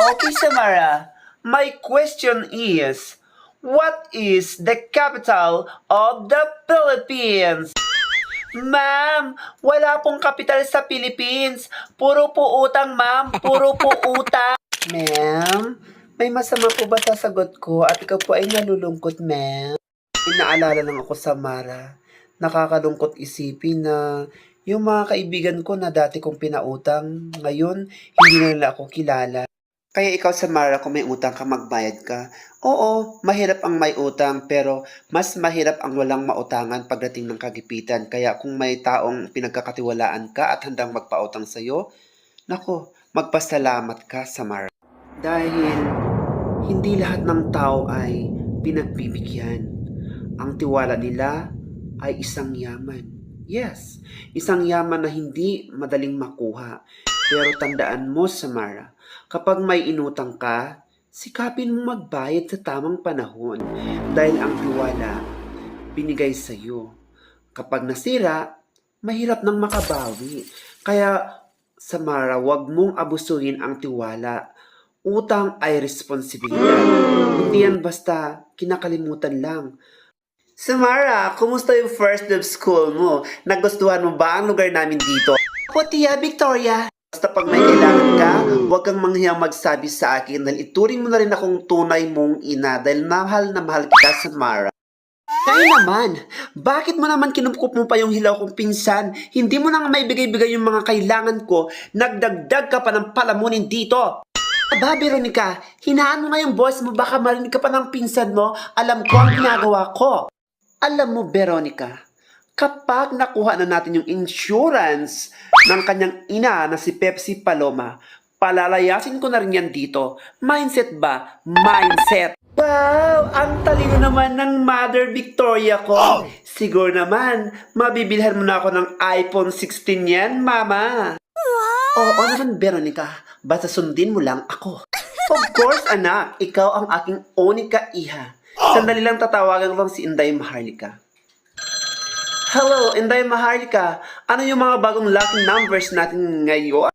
Okay, Samara. My question is, what is the capital of the Philippines? Ma'am, wala pong kapital sa Philippines. Puro po utang, ma'am. Puro po utang. Ma'am, may masama po ba sa sagot ko at ikaw po ay nalulungkot, ma'am? Inaalala lang ako sa Mara. Nakakalungkot isipin na yung mga kaibigan ko na dati kong pinautang, ngayon hindi na nila ako kilala. Kaya ikaw sa Mara, kung may utang ka, magbayad ka. Oo, mahirap ang may utang, pero mas mahirap ang walang mautangan pagdating ng kagipitan. Kaya kung may taong pinagkakatiwalaan ka at handang magpautang sa'yo, nako, magpasalamat ka sa Mara. Dahil hindi lahat ng tao ay pinagbibigyan. Ang tiwala nila ay isang yaman. Yes, isang yaman na hindi madaling makuha. Pero tandaan mo, Samara, kapag may inutang ka, sikapin mo magbayad sa tamang panahon dahil ang tiwala binigay sa iyo. Kapag nasira, mahirap nang makabawi. Kaya, Samara, wag mong abusuhin ang tiwala. Utang ay responsibilidad. Hindi yan basta kinakalimutan lang. Samara, kumusta yung first day of school mo? Nagustuhan mo ba ang lugar namin dito? Ako, Tia Victoria. Basta pag may kailangan ka, huwag kang manghiyang magsabi sa akin dahil ituring mo na rin akong tunay mong ina dahil mahal na mahal kita, Samara. Kaya naman, bakit mo naman kinupkup mo pa yung hilaw kong pinsan? Hindi mo na nga may bigay-bigay yung mga kailangan ko, nagdagdag ka pa ng palamunin dito. Aba, Veronica, hinaan mo nga yung boss mo, baka marinig ka pa ng pinsan mo, alam ko ang ginagawa ko. Alam mo, Veronica, kapag nakuha na natin yung insurance ng kanyang ina na si Pepsi Paloma, palalayasin ko na rin yan dito. Mindset ba? Mindset! Wow! Ang talino naman ng Mother Victoria ko. Siguro naman, mabibilhan mo na ako ng iPhone 16 yan, Mama. Oo naman, Veronica. Basta sundin mo lang ako. Of course, anak. Ikaw ang aking unika iha. Sandali lang tatawagan ko lang si Inday Maharlika. Hello, Inday Maharlika. Ano yung mga bagong lucky numbers natin ngayon?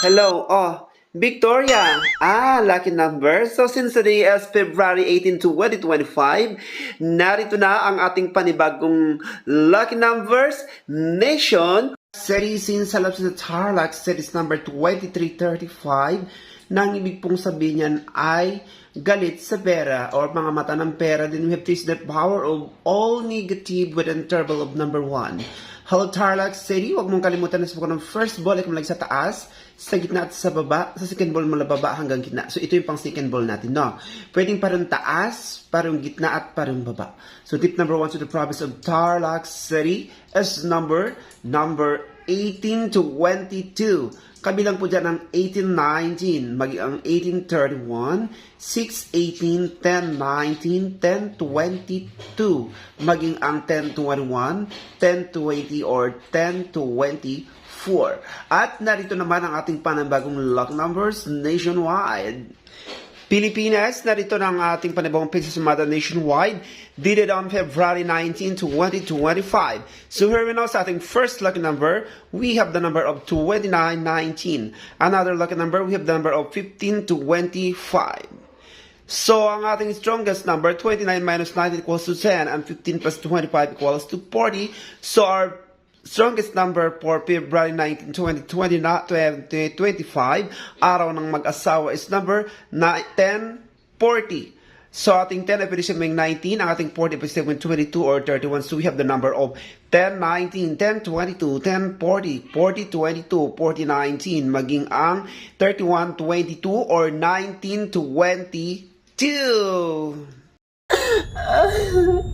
Hello, oh, Victoria. Ah, lucky number. So since today is February 18 to 2025, narito na ang ating panibagong lucky numbers. Nation, City since sa labs sa Tarlac, series number 2335, nang ibig pong sabihin niyan ay galit sa pera or mga mata ng pera. Then we have this the power of all negative with interval of number 1. Hello Tarlac City, huwag mong kalimutan na sa ng first ball ay kumalag sa taas, sa gitna at sa baba, sa second ball mula baba hanggang gitna. So ito yung pang second ball natin, no? Pwedeng parang taas, parang gitna at parang baba. So tip number one to the province of Tarlac City is number number 18 to 22. Kabilang po dyan ang 1819, maging ang 1831, 618, 1019, 1022, maging ang 1021, 1020, or 1024. At narito naman ang ating panambagong luck numbers nationwide. Pilipinas, narito na ang ating panibawang Mother nationwide, dated on February 19, 2025. So here we know sa ating first lucky number, we have the number of 2919. Another lucky number, we have the number of 1525. So, ang ating strongest number, 29 minus 19 equals to 10, and 15 plus 25 equals to 40. So, our strongest number for February 19, 2020, na 2025, araw ng mag-asawa is number na 1040. So, ating 10 ay pwede siya may 19, ang ating 40 ay pwede siya may 22 or 31. So, we have the number of 10, 19, 10, 22, 10, 40, 40, 22, 40, 19, maging ang 31, 22, or 19, 22.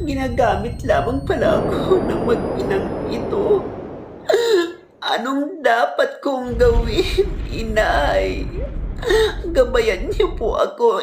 Ginagamit lamang pala ako ng mag-inang ito. Anong dapat kong gawin, inay? Gabayan niyo po ako,